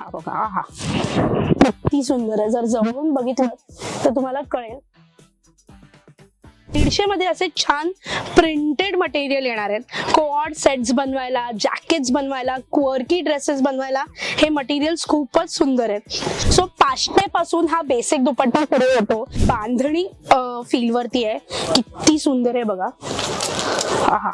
हा बघा हा. किती सुंदर आहे. जर जवळून बघितलं तर तुम्हाला कळेल. दीडशे मध्ये असे छान प्रिंटेड मटेरियल येणार आहेत. कोऑर्ड सेट्स बनवायला जॅकेट्स बनवायला क्वर्की ड्रेसेस बनवायला हे मटेरियल्स खूपच सुंदर आहेत. सो पाचशे पासून हा बेसिक दुपट्टा पुढे येतो. बांधणी फील वरती आहे. किती सुंदर आहे बघा. हा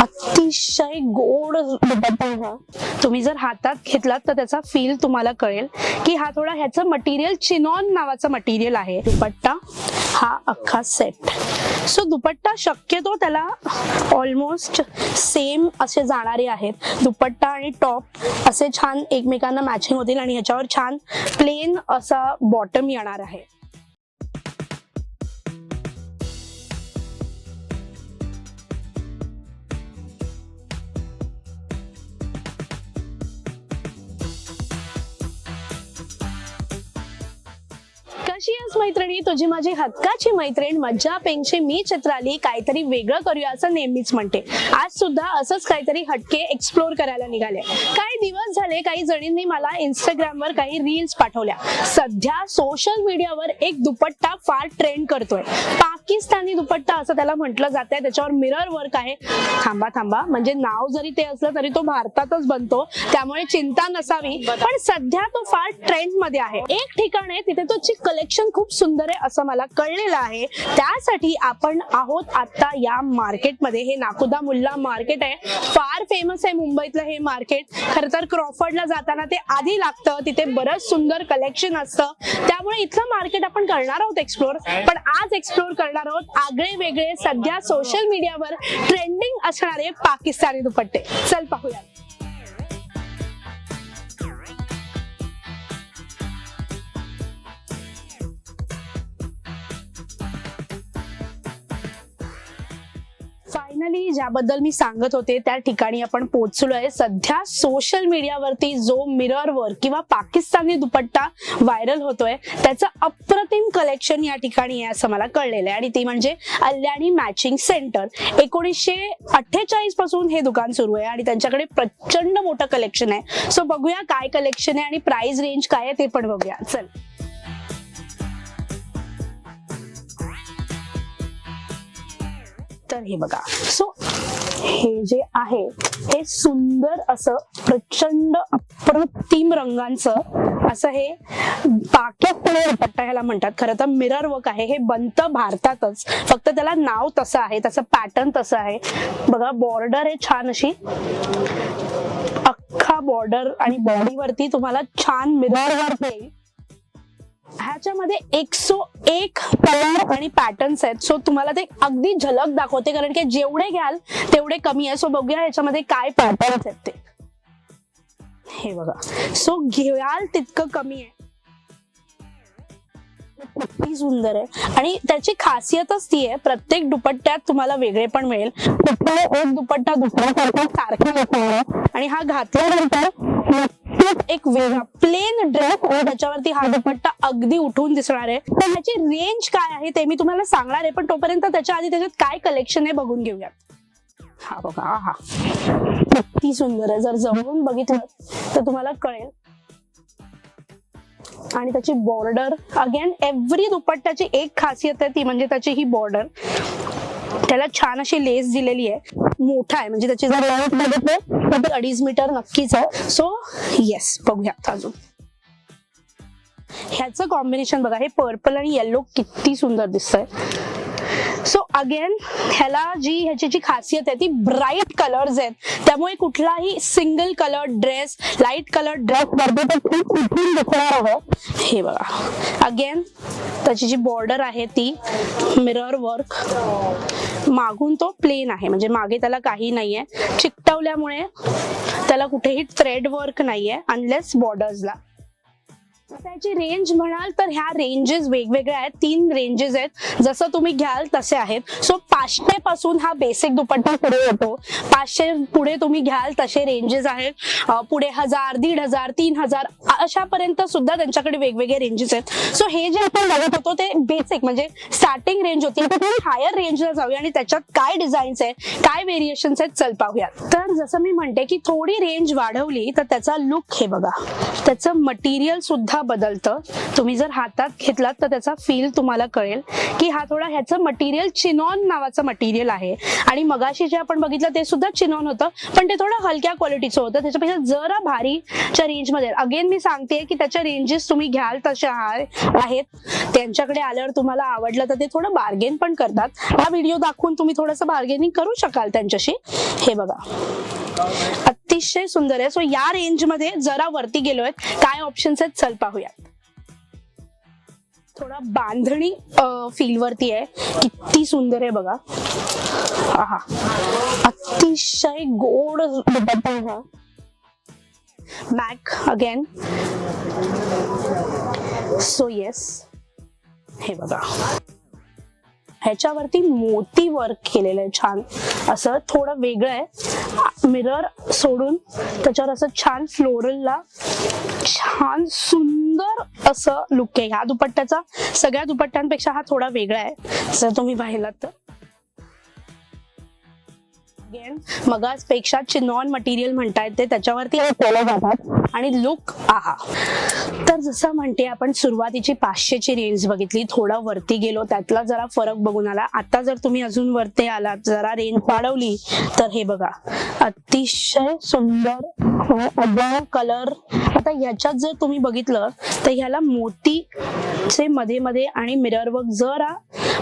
अतिशय गोड दुपट्टा हा. तुम्ही जर हातात घेतलात तर त्याचा फील तुम्हाला कळेल की हा थोडा ह्याचं मटेरियल चिनॉन नावाचं मटेरियल आहे. दुपट्टा हा अख्खा सेट सो दुपट्टा शक्यतो त्याला ऑलमोस्ट सेम असे जाणारे आहेत. दुपट्टा आणि टॉप असे छान एकमेकांना मॅचिंग होतील आणि ह्याच्यावर छान प्लेन असा बॉटम येणार आहे. कशी आहेस मैत्रिणी तुझी माझी हक्काची मैत्रीण मज्जा पेंगची मी चित्राली काहीतरी वेगळं करूया असं नेहमीच म्हणते. आज सुद्धा असंच काहीतरी हटके एक्सप्लोर करायला निघाले. काही दिवस झाले काही जणींनी मला इंस्टाग्रामवर काही रील्स पाठवल्या. सध्या सोशल मीडियावर एक दुपट्टा फार ट्रेंड करतोय. पाकिस्तानी दुपट्टा असं त्याला म्हटलं जात आहे त्याच्यावर मिरर वर्क आहे. थांबा थांबा. म्हणजे नाव जरी ते असलं तरी तो भारतातच बनतो त्यामुळे चिंता नसावी. पण सध्या तो फार ट्रेंडमध्ये आहे. एक ठिकाण आहे तिथे तो कलेक्शन खूप सुंदर आहे असं मला कळलेलं आहे. त्यासाठी आपण आहोत आता या मार्केटमध्ये. हे नाकुदा मुल्ला मार्केट आहे. फार फेमस आहे मुंबईतलं हे मार्केट. खर तर क्रॉफर्डला जाताना ते आधी लागतं. तिथे बरंच सुंदर कलेक्शन असतं. त्यामुळे इथलं मार्केट आपण करणार आहोत एक्सप्लोर पण आज एक्सप्लोर करणार आहोत आगळे वेगळे सध्या सोशल मीडियावर ट्रेंडिंग असणारे पाकिस्तानी दुपट्टे. चल पाहूया ठिकाणी ज्याबद्दल मी सांगत होते त्या ठिकाणी आपण पोहोचलो आहे. सध्या सोशल मीडियावरती जो मिररवर किंवा पाकिस्तानी दुपट्टा व्हायरल होतोय त्याचं अप्रतिम कलेक्शन या ठिकाणी आहे असं मला कळलेलं आहे. आणि ती म्हणजे अल्याणी मॅचिंग सेंटर एकोणीसशे अठ्ठेचाळीसपासून हे दुकान सुरू आहे आणि त्यांच्याकडे प्रचंड मोठं कलेक्शन आहे. सो बघूया काय कलेक्शन आहे आणि प्राइस रेंज काय आहे ते पण बघूया. चल. तर हे बघा. सो हे जे आहे हे सुंदर असं प्रचंड अप्रतिम रंगांचं असं हे पाकिस्तानी पट्टा ह्याला म्हणतात? खरं तर मिरर वर्क आहे. हे बनतं भारतातच. फक्त त्याला नाव तसं आहे त्याचं पॅटर्न तसं आहे. बघा बॉर्डर आहे छान अशी अख्खा बॉर्डर आणि बॉडीवरती तुम्हाला छान मिरर वर्क येईल ह्याच्यामध्ये एकसो एक कलर आणि पॅटर्न्स आहेत. सो तुम्हाला ते अगदी झलक दाखवते कारण की जेवढे घ्याल तेवढे कमी आहे. सो बघूया ह्याच्यामध्ये काय पॅटर्न्स आहेत ते. हे बघा. सो घ्याल तितकं कमी आहे. किती सुंदर आहे. आणि त्याची खासियतच ती आहे प्रत्येक दुपट्ट्यात तुम्हाला वेगळे पण मिळेल. कुठला एक दुपट्टा दुसऱ्यासारखा सारखा नसणार आणि हा घातल्यानंतर एक वेगळा प्लेन ड्रेस आणि त्याच्यावरती हा दुपट्टा अगदी उठून दिसणार आहे. तर ह्याची रेंज काय आहे ते मी तुम्हाला सांगणार आहे पण तोपर्यंत त्याच्या आधी त्याच्यात काय कलेक्शन आहे बघून घेऊयात. हा बघा हा. किती सुंदर आहे. जर जवळून बघितलं तर तुम्हाला कळेल. आणि त्याची बॉर्डर अगेन एव्हरी दुपट्ट्याची एक खासियत आहे ती म्हणजे त्याची ही बॉर्डर त्याला छान अशी लेस दिलेली आहे. मोठा आहे म्हणजे त्याची जर लेंथ बघितलं तर अडीच मीटर नक्कीच आहे. सो येस बघूया अजून. ह्याचं कॉम्बिनेशन बघा हे पर्पल आणि येल्लो किती सुंदर दिसतंय. सो अगेन ह्याला जी ह्याची जी खासियत आहे ती ब्राईट कलर्स आहेत. त्यामुळे कुठलाही single colour dress light colour dress वरती तर खूप उठून दिसणार आहे हे बघा. अगेन त्याची जी बॉर्डर आहे ती मिरर वर्क मागून तो प्लेन आहे. म्हणजे मागे त्याला काही नाहीये. चिकटवल्यामुळे त्याला कुठेही थ्रेड वर्क नाहीये अनलेस बॉर्डर्सला त्याची रेंज म्हणाल तर ह्या रेंजेस वेगवेगळ्या आहेत. तीन रेंजेस आहेत. जसं तुम्ही घ्याल तसे आहेत. सो पाचशे पासून हा बेसिक दुपट्टा पुढे येतो. पाचशे पुढे तुम्ही घ्याल तसे रेंजेस आहेत. पुढे हजार दीड हजार तीन हजार अशापर्यंत सुद्धा त्यांच्याकडे वेगवेगळे रेंजेस आहेत. सो हे जे आपण बघत होतो ते बेसिक म्हणजे स्टार्टिंग रेंज होती. आता थोडी हायर रेंजला जाऊया आणि त्याच्यात काय डिझाईन्स आहे काय व्हेरिएशन्स आहेत चल पाहूयात. तर जसं मी म्हणते की थोडी रेंज वाढवली तर त्याचा लुक हे बघा. त्याचं मटेरियल सुद्धा बदलतं. तुम्ही जर हातात घेतलात तर त्याचा फील तुम्हाला कळेल की हा थोडा ह्याचं मटेरियल चिनॉन नावाचं मटेरियल आहे. आणि मगाशी जे आपण बघितलं ते सुद्धा चिनॉन होतं पण ते थोडं हलक्या क्वालिटीचं होतं. त्याच्यापेक्षा जरा भारीच्या रेंजमध्ये अगेन मी सांगते की त्याच्या रेंजेस तुम्ही घ्याल तशा आहेत. त्यांच्याकडे आल्यावर तुम्हाला आवडलं तर ते थोडं बार्गेन पण करतात. हा व्हिडिओ दाखवून तुम्ही थोडंसं बार्गेनिंग करू शकाल त्यांच्याशी. हे बघा. अतिशय सुंदर आहे. सो या रेंजमध्ये जरा वरती गेलोय. काय ऑप्शन्स आहेत चल पाहूयात. थोडा बांधणी फील वरती आहे. किती सुंदर आहे बघा. हा अतिशय गोड दुपट्टा मॅक अगेन सो येस हे बघा. ह्याच्यावरती मोती वर्क केलेलं आहे छान. असं थोडं वेगळं आहे. मिरर सोडून त्याच्यावर असं छान फ्लोरलला छान सुंदर असं लुक आहे. ह्या दुपट्ट्याचा सगळ्या दुपट्ट्यांपेक्षा हा थोडा वेगळा आहे. जर तुम्ही पाहिलात तर. अगेन मगाच पेक्षा चिनॉन मटेरियल म्हणतायत ते त्याच्यावरती केलं जातात आणि लुक आहा तर जसं म्हणते आपण सुरुवातीची पाचशेची रेंज बघितली थोडं वरती गेलो त्यातला जरा फरक बघून आला. आता जर तुम्ही अजून वरती आलात जरा रेंज वाढवली तर हे बघा. अतिशय सुंदर कलर आता ह्याच्यात जर तुम्ही बघितलं तर ह्याला मोतीचे मध्ये मध्ये आणि मिरर वर्क जरा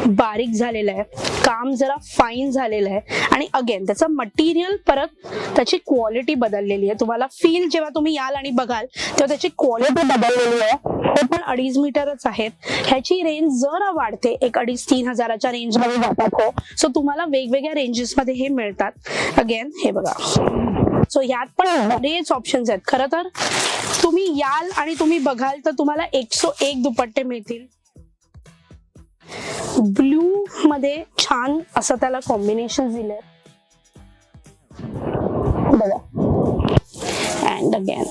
बारीक झालेलं आहे. काम जरा फाईन झालेलं आहे. आणि अगेन त्याचं मटेरियल परत त्याची क्वालिटी बदललेली आहे. तुम्हाला फील जेव्हा तुम्ही याल आणि बघाल तेव्हा त्याची क्वालिटी बदललेली आहे. हे पण अडीच मीटरच आहेत. ह्याची रेंज जरा वाढते. एक अडीच तीन हजाराच्या रेंजमध्ये जातात हो. सो तुम्हाला वेगवेगळ्या रेंजेस मध्ये हे मिळतात. अगेन हे बघा. सो यात पण बरेच ऑप्शन्स आहेत. खरं तर तुम्ही याल आणि तुम्ही बघाल तर तुम्हाला एकशे एक दुपट्टे मिळतील. ब्लू मध्ये छान असं त्याला कॉम्बिनेशन दिलंय. बघा. अँड अगेन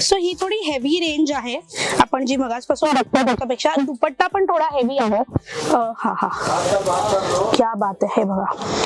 सो ही थोडी हेवी रेंज आहे. आपण जी मगासपासून बघतो त्याच्यापेक्षा दुपट्टा पण थोडा हेवी आहे. हा हा. क्या बात आहे हे बघा.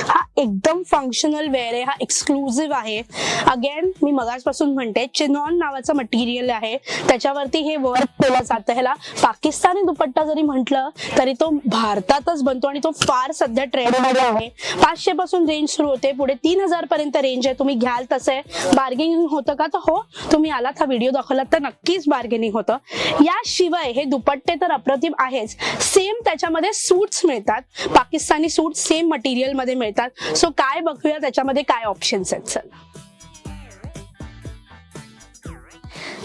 हा एकदम फंक्शनल वेअर आहे. हा एक्सक्लुझिव्ह आहे. अगेन मी मगाजपासून म्हणते चिनॉन नावाचं मटेरियल आहे. त्याच्यावरती हे वर्क केलं जातं ह्याला. पाकिस्तानी दुपट्टा जरी म्हटलं तरी तो भारतातच बनतो आणि तो फार सध्या ट्रेंडमध्ये आहे. पाचशे पासून रेंज सुरू होते. पुढे तीन हजार पर्यंत रेंज आहे. तुम्ही घ्याल तसे. बार्गेनिंग होतं का? तर हो. तुम्ही आलात हा व्हिडिओ दाखवलात तर नक्कीच बार्गेनिंग होतं. याशिवाय हे दुपट्टे तर अप्रतिम आहेच. सेम त्याच्यामध्ये सूट्स मिळतात. पाकिस्तानी सूट सेम मटेरियलमध्ये मिळतात. सो काय बघूया त्याच्यामध्ये काय ऑप्शन्स आहेत. चल.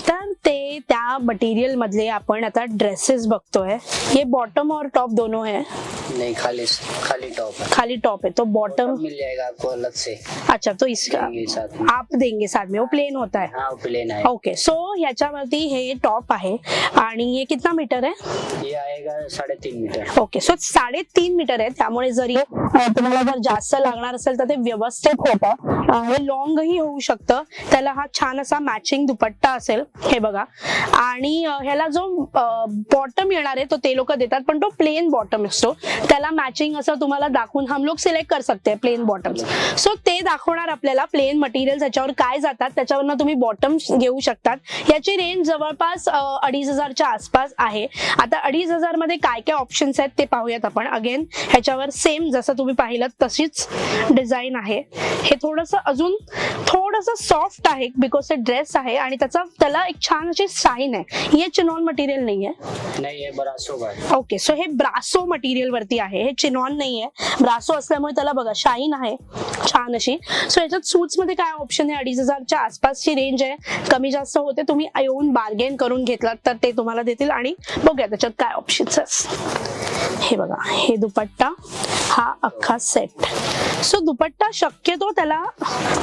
तर ते त्या मटेरियल मधले आपण आता ड्रेसेस बघतोय. हे बॉटम और टॉप दोनों है नहीं खाली खाली टॉप है खाली टॉप है तो बॉटम मिल जाएगा आपको अलग से. अच्छा तो इसका देंगे आप देंगे साथ में. वो प्लेन होता है. हाँ प्लेन है. ओके सो ह्याच्यावरती हे टॉप आहे. आणि हे कितना मीटर आहे ये साडेतीन तीन मीटर. ओके सो साडेतीन मीटर आहे. त्यामुळे जरी तुम्हाला जर जास्त लागणार असेल तर ते व्यवस्थित होतं. हे लॉंगही होऊ शकतं. त्याला हा छान असा मॅचिंग दुपट्टा असेल. हे बघा. आणि ह्याला जो बॉटम येणार आहे तो ते लोक देतात पण तो प्लेन बॉटम असतो. त्याला मॅचिंग असं तुम्हाला दाखवून हम लोग सिलेक्ट कर सकते प्लेन बॉटम सो ते दाखवणार आपल्याला प्लेन मटेरियल त्याच्यावर काय जातात त्याच्यावरनं तुम्ही बॉटम घेऊ शकतात. याची रेंज जवळपास अडीच हजारच्या आसपास आहे. आता अडीच हजार मध्ये काय काय ऑप्शन्स आहेत ते पाहूयात आपण. अगेन ह्याच्यावर सेम जसं तुम्ही पाहिलं तशीच डिझाईन आहे. हे थोडस अजून थोडस सॉफ्ट आहे बिकॉज ते ड्रेस आहे आणि त्याचा त्याला एक छान अशी शाईन आहे. हे चिनॉन मटेरियल नाही आहे. ओके सो हे ब्रासो मटेरियल वरती आहे. हे चिनॉन नाही आहे ब्रासो असल्यामुळे त्याला बघा शाईन आहे. छान अशी. सो याच्यात सूट्समध्ये काय ऑप्शन आहे? अडीच हजारच्या आसपासची रेंज आहे. कमी जास्त होते तुम्ही येऊन बार्गेन करून घेतलात तर ते तुम्हाला देतील. आणि बघूया त्याच्यात काय ऑप्शन्स हे बघा हे दुपट्टा हा अख्खा सेट सो दुपट्टा शक्यतो त्याला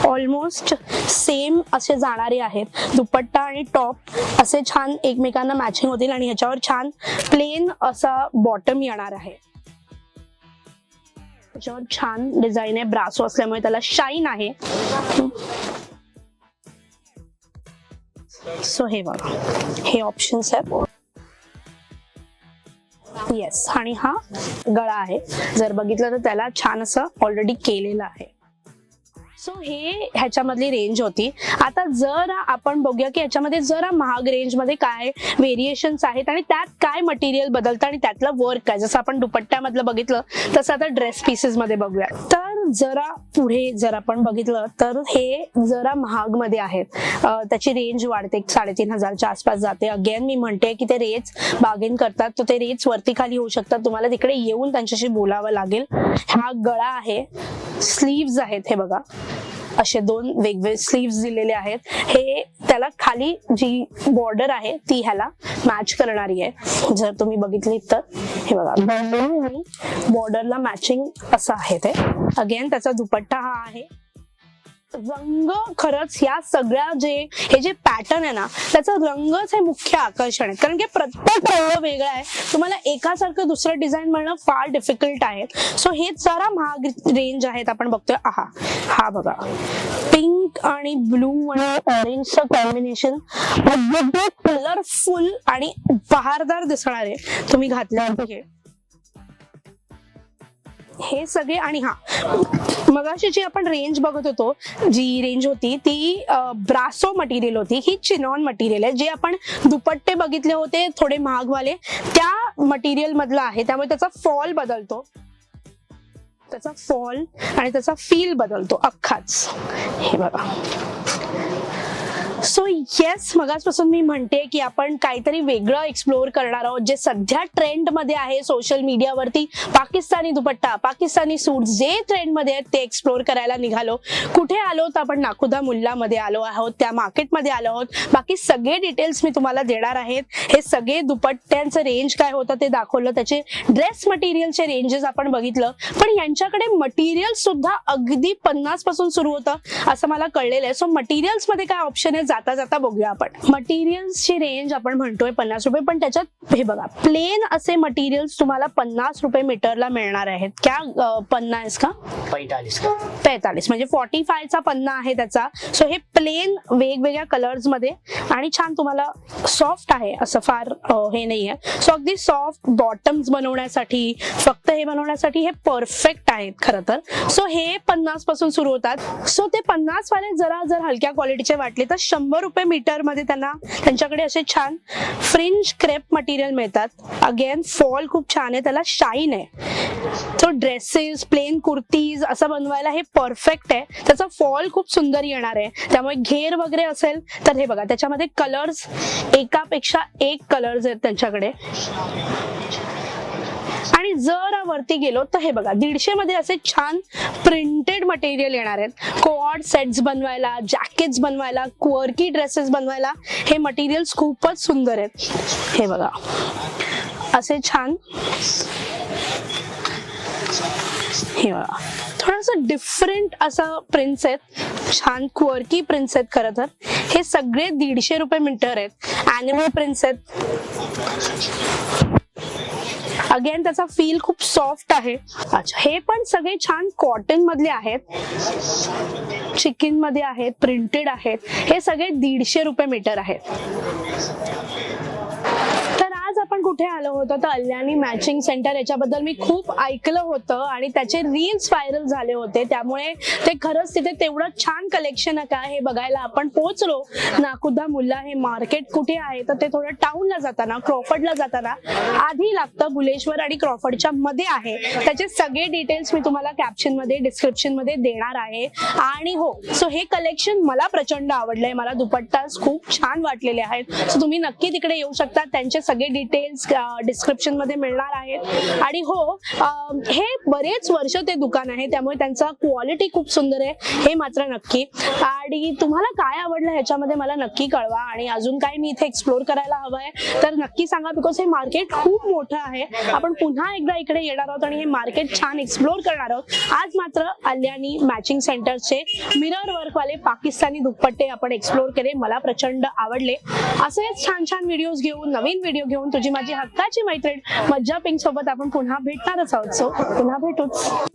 ऑलमोस्ट सेम असे जाणारे आहेत. दुपट्टा आणि टॉप असे छान एकमेकांना मॅचिंग होतील आणि ह्याच्यावर छान प्लेन असा बॉटम येणार आहे. त्याच्यावर छान डिझाईन आहे. ब्रासो असल्यामुळे त्याला शाईन आहे. सो हे बघा हे ऑप्शन्स आहेत. येस आणि हा गळा आहे. जर बघितलं तर त्याला छान असं ऑलरेडी केलेलं आहे. सो हे ह्याच्यामधली रेंज होती. आता जर आपण बघूया की ह्याच्यामध्ये जरा महाग रेंजमध्ये काय व्हेरिएशन्स आहेत आणि त्यात काय मटेरियल बदलतं आणि त्यातलं वर्क काय? जसं आपण दुपट्ट्यामधलं बघितलं तसं आता ड्रेस पीसेस मध्ये बघूया. तर जरा पुढे जर आपण बघितलं तर हे जरा महागमध्ये आहेत त्याची रेंज वाढते. साडेतीन हजारच्या आसपास जाते. अगेन मी म्हणते की ते रेट्स बागेन करतात. तर ते रेट्स वरती खाली होऊ शकतात. तुम्हाला तिकडे येऊन त्यांच्याशी बोलावं लागेल. हा गळा आहे. स्लीव्ज आहेत हे बघा. असे दोन वेगवेगळे स्लीव्स दिलेले आहेत. हे त्याला खाली जी बॉर्डर आहे ती ह्याला मॅच करणारी आहे. जर तुम्ही बघितली तर हे बघा. बॉर्डरला मॅचिंग असं आहे ते. अगेन त्याचा दुपट्टा हा आहे. रंग खरंच या सगळ्या जे हे जे पॅटर्न आहे ना त्याचा रंगच हे मुख्य आकर्षण आहे. कारण की प्रत्येक रंग वेगळा आहे. तुम्हाला एकासारखं दुसरं डिझाईन मिळणं फार डिफिकल्ट आहे. सो हे जरा महाग रेंज आहेत आपण बघतोय. आहा. हा बघा. पिंक आणि ब्लू आणि ऑरेंजचं कॉम्बिनेशन कलरफुल आणि बहारदार दिसणार आहे तुम्ही घातल्यावर हे सगळे आणि हा. मगाशी जी आपण रेंज बघत होतो जी रेंज होती ती ब्रासो मटेरियल होती. ही चिनॉन मटेरियल आहे. जे आपण दुपट्टे बघितले होते थोडे महागवाले त्या मटेरियल मधलं आहे. त्यामुळे त्याचा फॉल बदलतो. त्याचा फॉल आणि त्याचा फील बदलतो. अख्खाच. हे बघा. येस मगाचपासून मी म्हणते की आपण काहीतरी वेगळं एक्सप्लोअर करणार आहोत. जे सध्या ट्रेंडमध्ये आहे सोशल मीडियावरती पाकिस्तानी दुपट्टा पाकिस्तानी सूट जे ट्रेंडमध्ये आहेत ते एक्सप्लोअर करायला निघालो. कुठे आलो तर आपण नाकुदा मुल्ला मध्ये आलो आहोत त्या मार्केटमध्ये आलो आहोत. बाकी सगळे डिटेल्स मी तुम्हाला देणार आहेत. हे सगळे दुपट्ट्यांचं रेंज काय होतं ते दाखवलं. त्याचे ड्रेस मटेरियलचे रेंजेस आपण बघितलं. पण यांच्याकडे मटेरियल सुद्धा अगदी पन्नासपासून सुरू होतं असं मला कळलेलं आहे. सो मटेरियल्समध्ये काय ऑप्शन आहे? जाता जाता बघूया आपण. मटेरियल्सची रेंज आपण म्हणतोय पन्नास रुपये पण त्याच्यात हे बघा प्लेन असे मटेरियल्स तुम्हाला पन्नास रुपये मीटरला मिळणार आहेत. क्या अं, पन्ना आहेस का? पैंतालीस का? पेतालीस म्हणजे फॉर्टी फायचा पन्ना आहे त्याचा. सो हे प्लेन वेगवेगळ्या कलर्समध्ये आणि छान तुम्हाला सॉफ्ट आहे असं फार हे नाही आहे सो अगदी सॉफ्ट बॉटम्स बनवण्यासाठी फक्त हे बनवण्यासाठी हे परफेक्ट आहेत खरं तर. सो हे पन्नासपासून सुरू होतात. सो ते पन्नास वाले जरा जर हलक्या क्वालिटीचे वाटले तर शंभर रुपये मीटरमध्ये त्यांना त्यांच्याकडे असे छान फ्रिंज क्रेप मटेरियल मिळतात. अगेन फॉल खूप छान आहे त्याला शाईन आहे. तो ड्रेसेस प्लेन कुर्तीज असं बनवायला हे परफेक्ट आहे. त्याचा फॉल खूप सुंदर येणार आहे. त्यामुळे घेर वगैरे असेल तर हे बघा त्याच्यामध्ये कलर्स एकापेक्षा एक कलर्स आहेत त्यांच्याकडे. आणि जर वरती गेलो तर हे बघा दीडशे मध्ये असे छान प्रिंटेड मटेरियल येणार आहेत. कोऑर्ड सेट्स बनवायला जॅकेट्स बनवायला क्वर्की ड्रेसेस बनवायला हे मटेरियल्स खूपच सुंदर आहेत. हे बघा असे छान. हे बघा थोडंसं डिफरंट असं प्रिंट्स आहेत. छान क्वर्की प्रिंट्स आहेत खरं तर. हे सगळे दीडशे रुपये मीटर आहेत. अॅनिमल प्रिंट्स आहेत. अगेन त्याचा फील खूप सॉफ्ट आहे. अच्छा. हे पण सगळे छान कॉटन मधले आहेत. चिकनमध्ये आहेत प्रिंटेड आहेत. हे सगळे दीडशे रुपये मीटर आहेत. कुठे आलो होतं? तर अल्यानी मॅचिंग सेंटर याच्याबद्दल मी खूप ऐकलं होतं आणि त्याचे रील्स व्हायरल झाले होते. त्यामुळे ते खरंच तिथे तेवढं छान कलेक्शन का हे बघायला आपण पोहोचलो. नाकुदा मुल्ला हे मार्केट कुठे आहे? तर ते थोडं टाऊनला जाताना क्रॉफर्डला जाताना आधी लागतं बुलेश्वर आणि क्रॉफर्डच्या मध्ये आहे. त्याचे सगळे डिटेल्स मी तुम्हाला कॅप्शनमध्ये डिस्क्रिप्शनमध्ये देणार आहे. आणि हो सो हे कलेक्शन मला प्रचंड आवडलंय. मला दुपट्टास खूप छान वाटलेले आहेत. सो तुम्ही नक्की तिकडे येऊ शकता. त्यांचे सगळे डिटेल्स डिस्क्रिप्शनमध्ये मिळणार आहेत. आणि हो हे बरेच वर्ष ते दुकान आहे त्यामुळे त्यांचा क्वालिटी खूप सुंदर आहे हे मात्र नक्की. आणि तुम्हाला काय आवडलं ह्याच्यामध्ये मला नक्की कळवा. आणि अजून काय मी इथे एक्सप्लोर करायला हवं आहे तर नक्की सांगा बिकॉज हे मार्केट खूप मोठं आहे. आपण पुन्हा एकदा इकडे येणार आहोत आणि हे मार्केट छान एक्सप्लोर करणार आहोत. आज मात्र आल्यानी मॅचिंग सेंटरचे मिरर वर्कवाले पाकिस्तानी दुपट्टे आपण एक्सप्लोर केले. मला प्रचंड आवडले. असेच छान छान व्हिडिओज घेऊन नवीन व्हिडिओ घेऊन तुझी माझी हक्काची मैत्रीण मज्जा पिंक सोबत आपण पुन्हा भेटणारच आहोत. सो पुन्हा भेटूच.